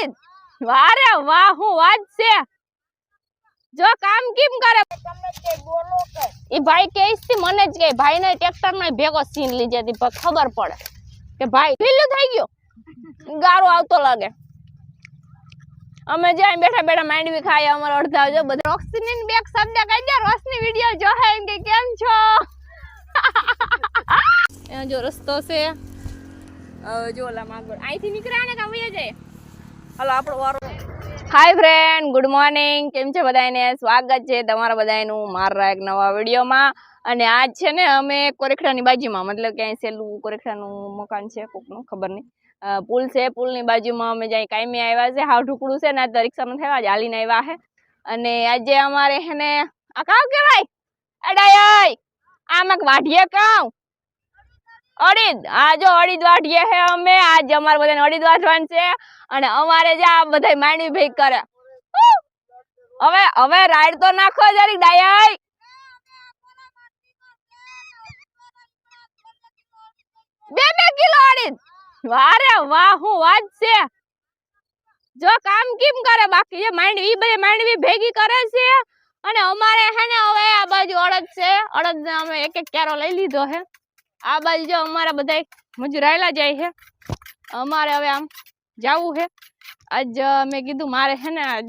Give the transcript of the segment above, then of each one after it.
અડિત વારે વાહ, હું વાત છે. જો કામ કેમ કરે? એ ભાઈ કે મને જ કે ભાઈ ને ટ્રેક્ટર નો ભેગો સીન લીધી ખબર પડે કે ભાઈ લીલું થઈ ગયું. ગારો આવતો લાગે. અમે જ્યાં બેઠા બેઠા માંડવી ખાય અમારો અડધા જો બધા. રોક્સિની બેક શબ્દ કહી દે, રોશની વીડિયો જો હે કે, કેમ છો? જો રસ્તો છે. જો ઓલા આગળ અહીંથી નીકળ્યા ને કામ જાય? હાલો, આપણો વારો. હાય ફ્રેન્ડ ગુડ મોર્નિંગ કેમ છે બધાને સ્વાગત છે તમારા બધાનું મારા એક નવા વિડીયોમાં. અને આજ છે ને અમે કોરેખડાની બાજુમાં, મતલબ કે અહીં સહેલું કોરેખડાનું મકાન છે, કોકનું ખબર નહીં. પુલ છે, પુલની બાજુમાં અમે જ્યાં કાયમી આવ્યા છે, હાવ ઢુકડું છે ને આજ રિક્ષામાં થયા જ હાલીને આવ્યા છે અને આજે અમારે હે ને, આ કાવ કહેવાય? અડાય આમાં વાઢીએ કાવ અડીદ આ જો અડીદ વાટીએ હે અમે. આજ અમારે બધાને અડીદ વાટવાનું છે. અને અમારે જે આ બધા માંડવી ભેગ કરે. હવે હવે રાઈડ તો નાખો જરીક ડાયાઈ! બે બે કિલો અડીદ! વારે વાહ, હું વાત છે. જો કામ કેમ કરે બાકી? જે માંડવી બધી માંડવી ભેગી કરે છે. અને અમારે હે ને, હવે આ બાજુ અડદ છે. અડદ અમે એક એક ક્યારો લઈ લીધો છે આ બાજુ જો અમારા બધા મજૂરાયેલા જાય છે અમારે હવે આમ જાવું છે આજ મેં કીધું મારે છે ને આજ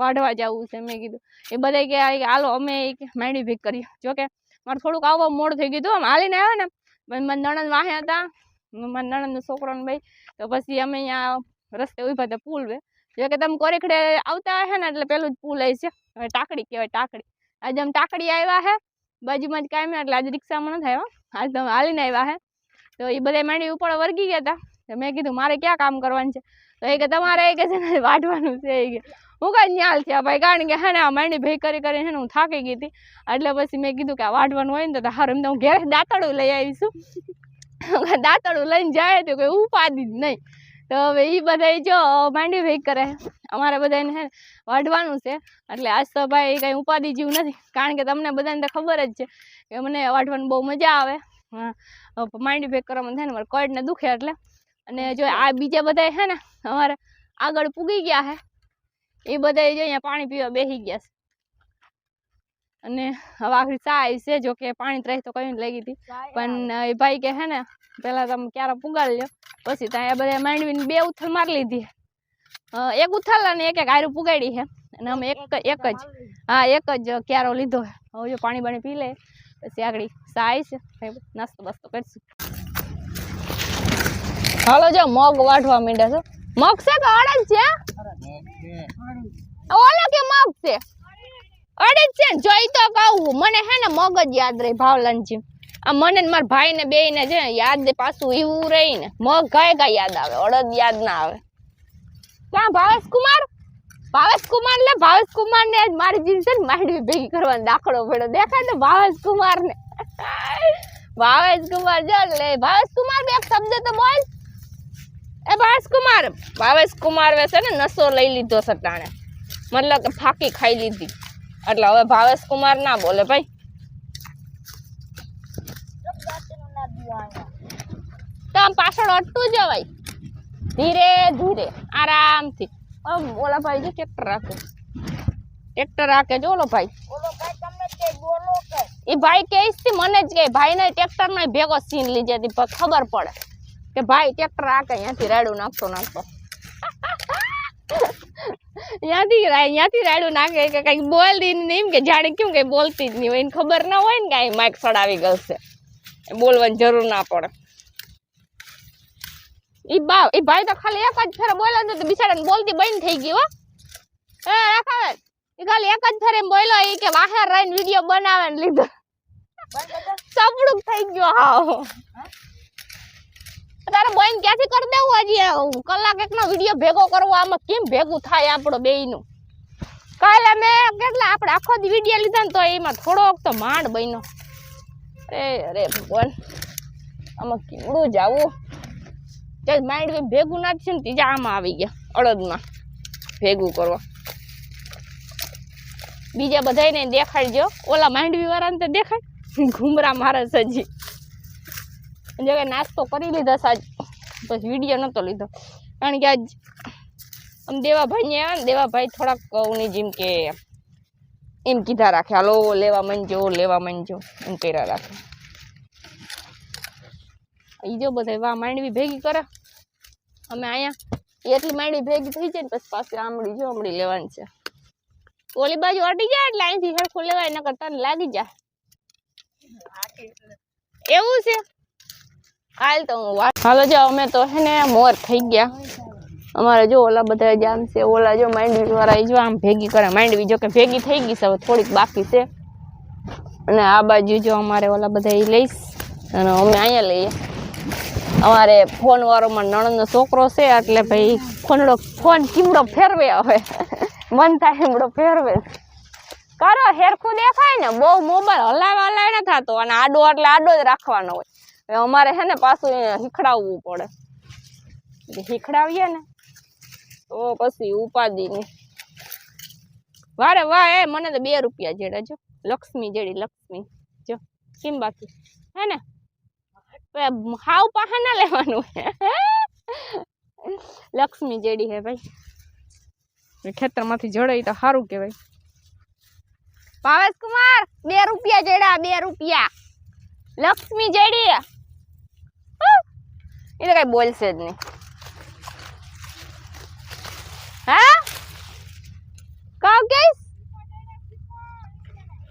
વાઢવા જવું છે, મેં કીધું. એ બધા કે હાલો અમે માંડવી ભેગ જોકે જો મારે થોડુંક આવવા મોડ થઈ ગયું આમ હાલીને આવ્યો ને. મારા નણંદ વાહે હતા. મારા નણંદનો છોકરો ભાઈ. તો પછી અમે અહીંયા રસ્તે ઊભા હતા પુલ બે જો કે તમે કોરેખડે આવતા હે ને એટલે પેલું જ પુલ આવી છે. હવે ટાકડી કહેવાય, ટાકડી. આજે આમ ટાકડી આવ્યા હે. બાજુમાં જ કાંઈ એટલે આજે રિક્ષામાં નથી આવ્યા. આજે તમે હાલીને આવ્યા હે. તો એ બધા માંડી ઉપર વર્ગી ગયા હતા તો મેં કીધું, મારે ક્યાં કામ કરવાનું છે? તો એ કે, તમારે એ કે છે ને વાટવાનું છે. એ કે, હું કાંઈ ન્યાલ છે ભાઈ? કારણ કે હે ને, આ માંડી ભેગ કરી કરીને ને, હું થાકી ગઈ હતી. એટલે પછી મેં કીધું કે, આ વાટવાનું હોય ને, તો હારું, એમ તો હું ઘેર દાંતડું લઈ આવીશું. દાંતડું લઈને જાય તો કોઈ ઉપાધિ જ નહીં. તો હવે એ બધા જો માંડી ભેગ કરે. અમારે બધાને છે વાઢવાનું છે. એટલે આજ તો ભાઈ કંઈ ઉપાધિ જેવું નથી. કારણ કે તમને બધાને તો ખબર જ છે કે મને વાઢવાની બહુ મજા આવે. માંડી ભેગ કરવામાં થાય ને મારે કડને દુખે એટલે. અને જો આ બીજા બધા છે ને અમારે આગળ પૂગી ગયા છે. એ બધા જો અહીંયા પાણી પીવા બેસી ગયા છે. અને હવે આખરી ચાય છે જો કે પાણી ત્રાસ તો કઈ લઈ હતી. પણ એ ભાઈ કે હે ને પેલા તમે ક્યારે પુગાડી લ્યો. પછી ત્યાં બધા માંડવીને બે ઉથલ મારી લીધી એક ઉથલ અને એક એક આયરું પુગાડી છે. અને અમે એક એક જ. હા એક જ ક્યારો લીધો હવે જો પાણી બાણી પી લે પછી આગળ પછી નાસ્તો બાસ્તો કરશું. હાલો જો મગ વાઢવા માંડ્યા છે. મગ છે કે અડદ છે? ઓલો કે મગ છે? અડદ છે ને જોઈ તો કહું મને હે ને મગ જ યાદ રહી ભાવલાનજી આ મને ને મારા ભાઈ ને બે ને છે ને યાદ પાછું એવું રહી ને મગ ગાય ગાય યાદ આવે અડદ યાદ ના આવે. ક્યાં ભાવેશ કુમાર? ભાવેશ કુમાર લે, ભાવેશ કુમાર ને આજ મારી ને માંડવી ભેગી કરવાનો દાખલો પડ્યો. દેખાય ને ભાવેશ કુમાર ને ભાવેશ કુમાર જો લે, ભાવેશ કુમાર બે શબ્દ તો બોલ. એ ભાવેશ કુમાર ભાવેશ કુમાર છે ને નસો લઈ લીધો સટાણે મતલબ કે ફાકી ખાઈ લીધી. એટલે હવે ભાવેશ કુમાર ના બોલે ભાઈ. તો પાછળ અટતું જવાય. ધીરે ધીરે આરામથી. ઓલા ભાઈ જો ટ્રેક્ટર રાખે. ટ્રેક્ટર રાખે જો ઓલો ભાઈ. એ ભાઈ કે મને જ કે ભાઈ ને ટ્રેક્ટર નો ભેગો સીન લીધી હતી ખબર પડે કે ભાઈ ટ્રેક્ટર રાખે અહીંયાથી રાડું નાખતો નાખતો. ત્યાંથી ત્યાંથી રાડું નાખે કે કંઈક બોલતી નહીં એમ કે જાણે કેમ કઈ બોલતી જ નહીં હોય એને ખબર ના હોય ને કાંઈ માઇક સડાવી ગયો છે બોલવાની જરૂર ના પડે. ઈ બા ઈ ભાઈ તો ખાલી એક જ ફેર બોલ્યો ને તો બિચારાને બોલતી બંધ થઈ ગઈ હો. એ રાખાવે ઈ ખાલી એક જ ફેર એમ બોલ્યો, ઈ કે વાહે રહીને વીડિયો બનાવે ને લીધો. સપડું થઈ ગયો હાવ. તારે બોઈન ક્યાંથી કરી દેવું હજી? કલાક એકનો વીડિયો ભેગો કરવો, આમાં કેમ ભેગું થાય આપણો બેયનું? કાલે મેં કેટલા, આપણે આખો જ વીડિયો લીધા ને તો એમાં થોડોક તો માંડ બન્યો. અરે અરે ભગવાન. આમાં કેવડું જાવું તે કંઈ ભેગું નાખશે ને ત્રીજા આમાં આવી ગયા અડદમાં ભેગું કરવા. બીજા બધાને દેખાડજો. ઓલા માંડવી વાળાને તો દેખાડ. ઘુમરા મારે સજી જો કે નાસ્તો કરી લીધો સાજ પછી વીડિયો નહોતો લીધો. કારણ કે આજ આમ દેવાભાઈને આવ્યા ને, દેવાભાઈ થોડાક કઉની જેમ કે એમ કીધા રાખે, હાલો, લેવા મંજો લેવા મંજો એમ કર્યા રાખે. ઈ જો બધા વાહ માંડવી ભેગી કરે. અમે અહીંયા એટલી માંડવી ભેગી થઈ જાય ને પછી પાછી આમળી જો આમળી લેવાની છે. ઓલી બાજુ અટી જાય એટલે અહીંથી સરખું લેવાય, નકર તને લાગી જાય. એવું છે? હાલ તો હું વાત હાલો જો, અમે તો હે ને મોર થઈ ગયા. અમારે જો ઓલા બધા જામ છે, ઓલા જો માંડવી વાળા એ જો આમ ભેગી કરે. માંડવી જો કે ભેગી થઈ ગઈ છે, હવે થોડીક બાકી છે. અને આ બાજુ જો અમારે ઓલા બધા એ લઈશ. અને અમે અહીંયા લઈએ. અમારે ફોન વાળો નણંદનો છોકરો છે, એટલે ભાઈ ફોનડો ફોન ચીમડો ફેરવે હવે. મન થાય એમડો ફેરવે. કરો, હેરખું દેખાય ને. બહુ મોબાઈલ હલાવે હલાવે ન થતો, અને આડો એટલે આડો જ રાખવાનો હોય. અમારે છે ને પાછું એને શીખડાવવું પડે. હીખડાવીએ ને, તો પછી ઉપાધિ નહીં. વારે વાહ, એ મને તો બે રૂપિયા જેડા જો. લક્ષ્મી જેડી લક્ષ્મી. જો, કેમ બાકી? હે ને? હવે હાવ પાહા ના લેવાનું લક્ષ્મી જેડી હે ભાઈ ખેતરમાંથી જડાઈ તો સારું કહેવાય ભાવેશ કુમાર બે રૂપિયા જેડા બે રૂપિયા લક્ષ્મી જેડી હા? એ તો કઈ બોલશે જ નહીં હા કહું કે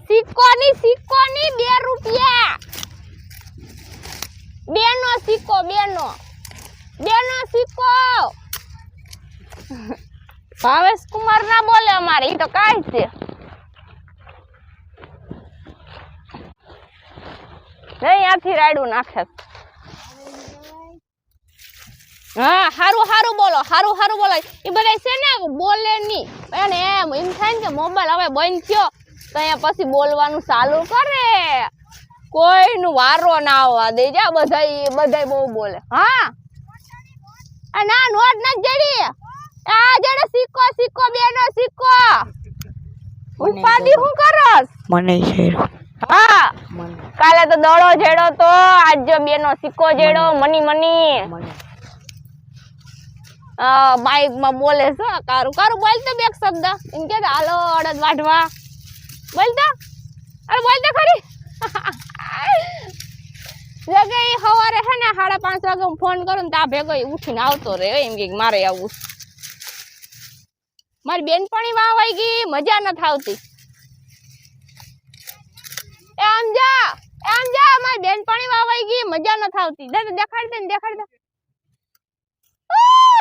સિક્કો ની સિક્કો ની બે રૂપિયા બે નો સિક્કો બે નો બે નો સિક્કો. ભાવેશ કુમાર ના બોલે અમારે, ઈ તો કાંઈ છે. નહીં રાયડું નાખે હા, હારું હારું બોલો, હારું હારું બોલો એ બધા છે ને બોલે નહીં એને એમ એમ થાય ને કે મોબાઈલ હવે બંધ થયો, તો અહીંયા પછી બોલવાનું ચાલુ કરે. કોઈનું વારો ના આવવા દે. જા બધા બધા બહુ બોલે. હા. આ ના નોટ ન જડી. આ જડે સિક્કો સિક્કો બેનો સિક્કો. ઉપાદી હું કરસ? મને છેડો. હા. કાલે તો દડો જેડો તો આજ જો બેનો સિક્કો જેડો મની મની. બાઈકમાં બોલે છે કારું કારું બોલતો બે એક શબ્દ. એમ કે હાલો અડદ વાઢવા. બોલતા અરે બોલતા ખરી. ઈ સવારે હે ને સાડા પાંચ વાગે હું ફોન કરું ને ત્યાં ભેગો ઉઠીને આવતો રહે એમ કે મારે આવું છે. મારી બેનપણી વાવાઈ ગઈ, મજા નથી આવતી. એ આમ મારી બેનપણી વાવાઈ ગઈ, મજા નથી આવતી. દે ને, દેખાડ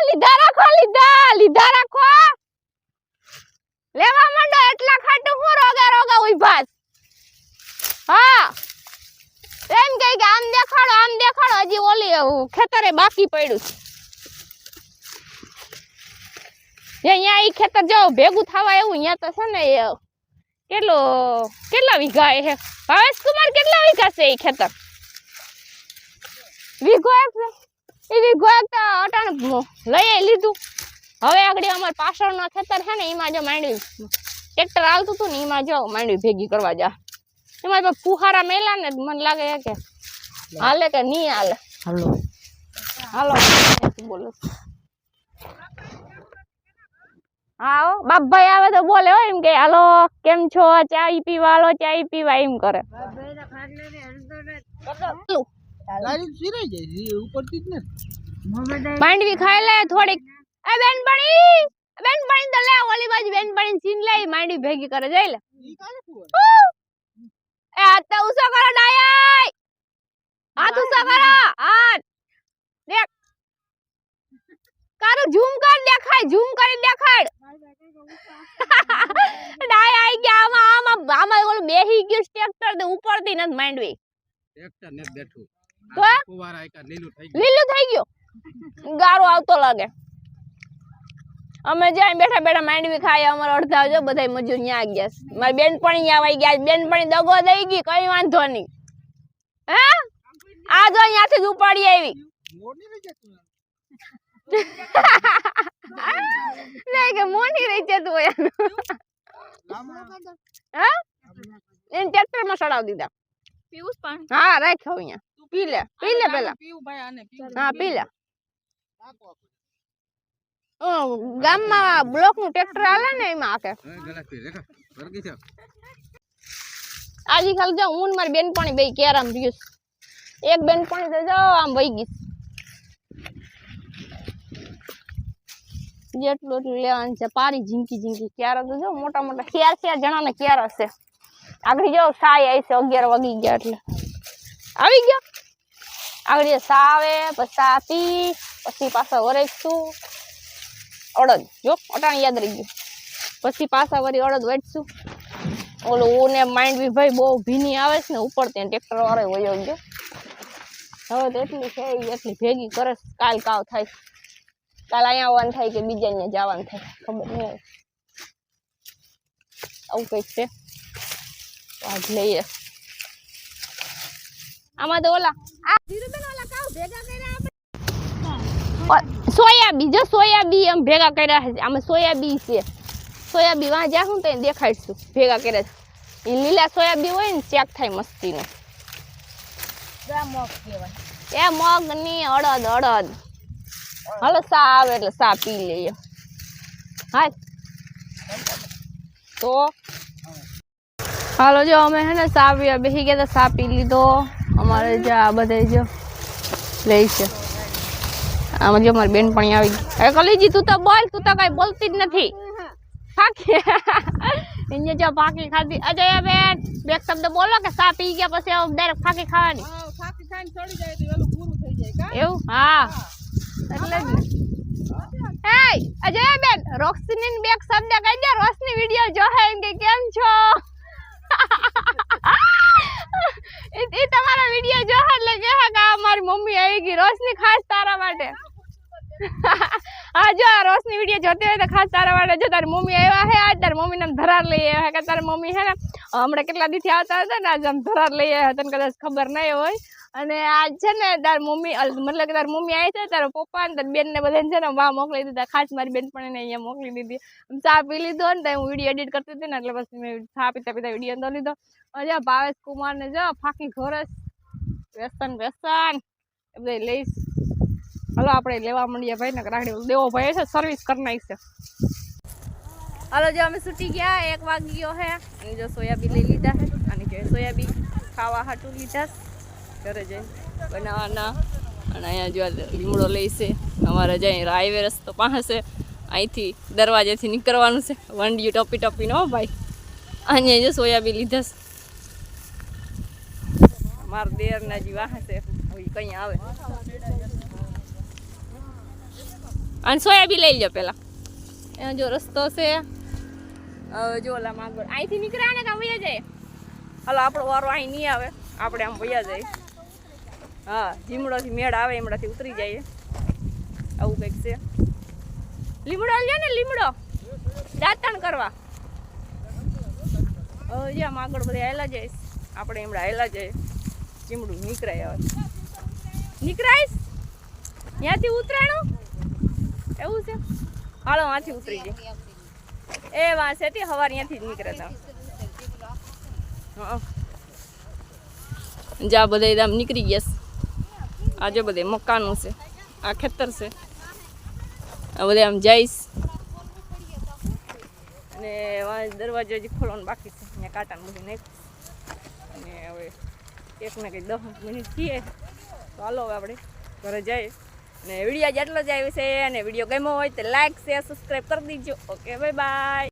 લીધા રાખો, લીધા લીધા રાખો. લેવા માંડો, એટલા ખાટું હું રોગા રોગા ઊભા છે. હા. એમ કે આમ દેખાડો આમ દેખાડો. હજી ઓલી ખેતરે બાકી પડ્યું છે. અહીંયા એ ખેતર જો ભેગું થવા એવું અહીંયા તો છે ને કેટલો, કેટલા વીઘા એ ભાવેશ કુમાર કેટલા વીઘા છે એ ખેતર? વીઘો એક એ વીઘો એક તો અટાણ લઈ લીધું. હવે આગળ અમાર પાછળનો ખેતર છે ને, એમાં જો માંડવી, ટ્રેક્ટર આવતું હતું ને, એમાં જો માંડવી ભેગી કરવા જા. એમાં પણ ફુહારા મેલા ને મને લાગે કે હાલે કે નહીં હાલે. હાલો. હાલો બોલો. હા હો, બાપભાઈ આવે તો બોલે હો એમ કે હાલો કેમ છો? ચાય પીવા હાલો ચાય પીવા. એમ કરે. માંડવી ખાઈ લે થોડીક. એ બેનપણી બેનપણી તો લે ઓલી બાજુ બેનપણી સીન લે માંડવી ભેગી કરે જઈ લે. એ હાથ ઉસો કરો ડાયાય હાથ ઉસો કરો! હાથ! દેખ. કારું ઝૂમ કર દેખાય ઝૂમ કરી દેખાડ ડાય આઈ ગયા આમાં આમાં આમાં ઓલું બેહી ગયું ટ્રેક્ટર તો ઉપરથી નથી માંડવી. ટ્રેક્ટર ને બેઠું. તો? આ ફુવારા એકા લીલું થઈ ગયું. લીલું થઈ ગયું. ગારો આવતો લાગે. અમે જ્યાં બેઠા બેઠા માંડવી ખાય અમારે અડધા જો બધા મજૂર ન્યા ગયા છે. મારી બેનપણી ન્યા આવી ગયા બેનપણી દગો દઈ ગઈ કઈ વાંધો નહીં. હે? આ જો અહીંયાથી જ ઉપાડી આવી. નહીં કે મોની રહી જતું હોય. હા? એને ટ્રેક્ટરમાં ચડાવી દીધા. પીવું પાણી. હા રાખ્યો અહીંયા. પી લે પી લે પેલા. પીવું ભાઈ આને પીવું. હા પી લે. ગામમાં બ્લોકનું ટ્રેક્ટર આલે ને એમાં આકે આજી ખાલી જો હું મારી બેનપણી બે કેરામ રહ્યું એક બેનપણી તો જો આમ વહી ગઈ જેટલું એટલું લેવાનું છે પારી ઝીંકી ઝીંકી ક્યારા તો જો મોટા મોટા ક્યાર ક્યાર જણા ને ક્યારા છે. આગળ જાઓ સાય આવી છે અગિયાર વાગી ગયા એટલે. આવી ગયા. આગળ સાવે પછી સા પી પછી પાછા વરેશું અડદ. જો, અટાણ યાદ રહી ગયું. પછી પાછા વળી અડદ વેચશું ઓલું ને માઇન્ડ બી ભાઈ બહુ ભીની આવે છે ને ઉપર ત્યાં ટ્રેક્ટર વાળો વયો ગયો. હવે તો એટલી છે, ઈ એટલી ભેગી કરે છે. કાલ કાવ થાય. છે. કાલ અહીંયા આવવાનું થાય કે બીજા ને જવાનું થાય. ખબર નહીં હવે આવું કંઈક છે. તો આજ લઈએ. આમાં તો ઓલા, આ ધીરુબેન ઓલા કાવ ભેગા કર્યા આપણે સોયાબી જો સોયાબી એમ ભેગા કર્યા છે આમાં સોયાબી છે. સોયાબી વાં જાશું તો દેખાડશું. ભેગા કર્યા છે. એ લીલા સોયાબી હોય ને ચેક થાય મસ્તીનો. એ મગની અડદ અડદ. હાલો સા આવે એટલે સા પી લઈએ. હા તો? હાલો જો અમે હે ને સા બેસી ગયા તો સા પી લીધો. અમારે જે આ બધે જો લઈશું છે. આમાં જો મારી બેનપણી આવી ગઈ. અરે કલીજી તું તો બોલ તું તો કઈ બોલતી જ નથી. ફાકી. એને જો ફાકી ખાધી. અજય બેન બે શબ્દ બોલો કે સા પી ગયા પછી ડાયરેક્ટ ફાકી ખાવાની. હા ખાઈને ચડી જાય તો એલું પૂરું થઈ જાય એવું? હા. એટલે જ અજય બેન રોશની ને બે શબ્દ કહી દે. રોશની વિડિયો એમ કે કેમ છો એ એ તમારા વિડિયો જોહે એટલે કહે કે આ મારી મમ્મી આવી ગઈ રોશની ખાસ તારા માટે હા જો આ રોશની વિડિયો જોતી હોય તો ખાસ તારા માટે જો તારી મમ્મી આવ્યા હે આજ, તારી મમ્મીને ધરાર લઈ આવ્યા કે તારી મમ્મી હે ને, હમણાં કેટલા દીથી આવતા હતા ને, આજ આમ ધરાર લઈ આવ્યા તને કદાચ ખબર નહીં હોય. અને આજ છે ને તારી મમ્મી મતલબ કે તારી મમ્મી આવી છે તારા પપ્પા ને, તારી બેન ને બધાને છે ને વાહ મોકલી દીધા. ખાસ મારી બેન પણ એને અહીંયા મોકલી દીધી. ચા પી લીધો ને હું વીડિયો એડિટ કરતી હતી ને, એટલે પછી મેં ચા પીતા પીતા વીડિયો તો લીધો. અને ભાવેશ કુમાર ને જો ફાકી ઘોરસ, વ્યસન વ્યસન, એ બધા લઈશ. હાલો, આપણે લેવા માંડીએ ભાઈ, ને રાખડી દેવો ભાઈ છે સર્વિસ કરી નાખશે. હાલો, જો અમે છૂટી ગયા, એક વાગી ગયો હે. અને જો સોયાબીન લઈ લીધા હે, અને જો સોયાબીન ખાવા હાટું લીધા છે. ઘરે જઈ બનાવવાના. અને અહીંયા જો આ લીમડો લઈશે અમારે જઈ હાઈવે રસ્તો પાસે. છે અહીંથી દરવાજેથી નીકળવાનું છે. વંડિયું ટપી ટપીને, હો ભાઈ. અહીંયા જો સોયાબીન લીધા છે. મારા દેરના જે વાહ છે હવે ઈ કઈ આવે. અને સોયાબીન લઈ લો પેલા. એનો જો રસ્તો છે. જો ઓલા આગળ અહીંથી નીકળ્યા ને કાં વયા જાય? હાલો, આપણો વારો અહીં નહીં આવે. આપણે આમ વયા જાય. હા જીમડોથી મેળ આવે, એમડાથી ઉતરી જાય. આવું કંઈક છે. લીમડો લ્યો ને, લીમડો? દાંતણ કરવા. હવે આમ આગળ આવેલા જઈશ આપણે એમડા આવેલા જઈએ ચીમડું નીકળાય આવે નીકળાઈશ ત્યાંથી ઉતરાણું? એવું છે? હાલો ત્યાંથી ઉતરી જાય એ વાંસે સેટી હવાર અહીંયાથી જ નીકળે તા. હા. જા, બધા આમ નીકળી ગયા. આજે બધે મકાનો છે, આ ખેતર છે. આ બધે આમ જઈશ અને દરવાજો હજી ખોલવાનું બાકી છે, અહીંયા કાંટાને બધું નાખ્યું અને હવે એક ને કંઈ દસ મિનિટ થઈએ. તો હાલો આપણે ઘરે જઈએ. અને વીડિયો જેટલો જ આવ્યો છે અને વીડિયો ગમ્યો હોય તો લાઈક શેર સબસ્ક્રાઈબ કરી દીજો. Okay bye bye